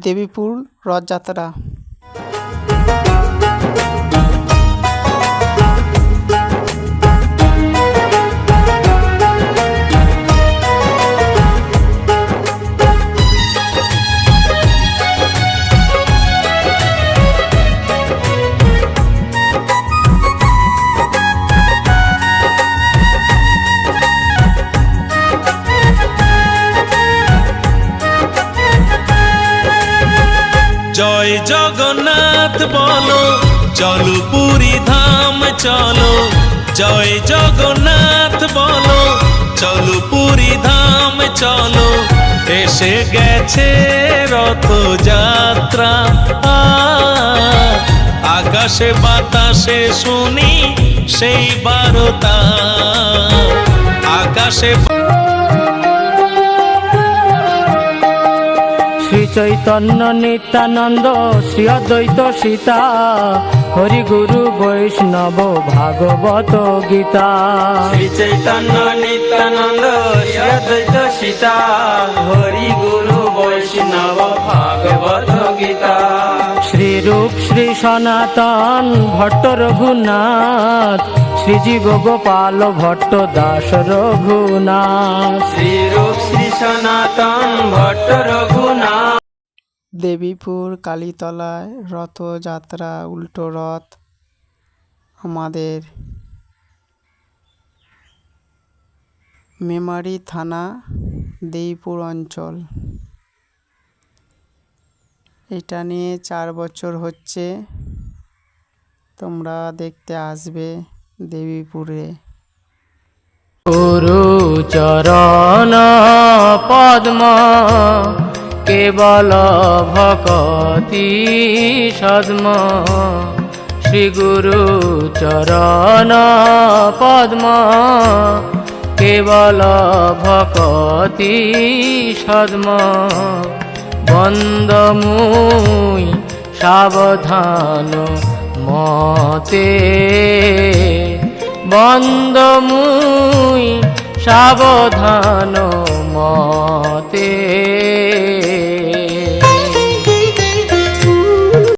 দেবীপুর রথযাত্রা জগন্নাথ বলো, চলো পুরী ধাম চলো। জয় জগন্নাথ বলো, চলো পুরী ধাম চলো। এসে গেছে রথযাত্রা। আকাশে বাতাসে শুনি সেই বারতা। আকাশে শ্রী চৈতন্য নিত্যানন্দ শ্রী অদ্বৈত সীতা হরি গুরু বৈষ্ণব ভাগবত গীতা। শ্রী চৈতন্য নিত্যানন্দ শ্রী অদ্বৈত সীতা হরি গুরু বৈষ্ণব ভাগবত গীতা। শ্রী রূপ শ্রী সনাতন ভট্ট রঘুনাথ শ্রীজীব গোপাল ভট্ট দাস রঘুনাথ। শ্রী রূপ শ্রী সনাতন ভট্ট রঘুনাথ দেবীপুর, কালীতলায়, রথযাত্রা, উল্টো রথ আমাদের মেমারি থানা, দেইপুর অঞ্চল। এটা নিয়ে চার বছর হচ্ছে। তোমরা দেখতে আসবে দেবীপুরে। চরণ পদ্ম কেবল ভকতি সদ্ম। শ্রী গুরু চরণ পদ্ম। কেবল ভকতি সদ্ম। বন্দমুই সাবধান মতে। বন্দমুই সাবধান মতে।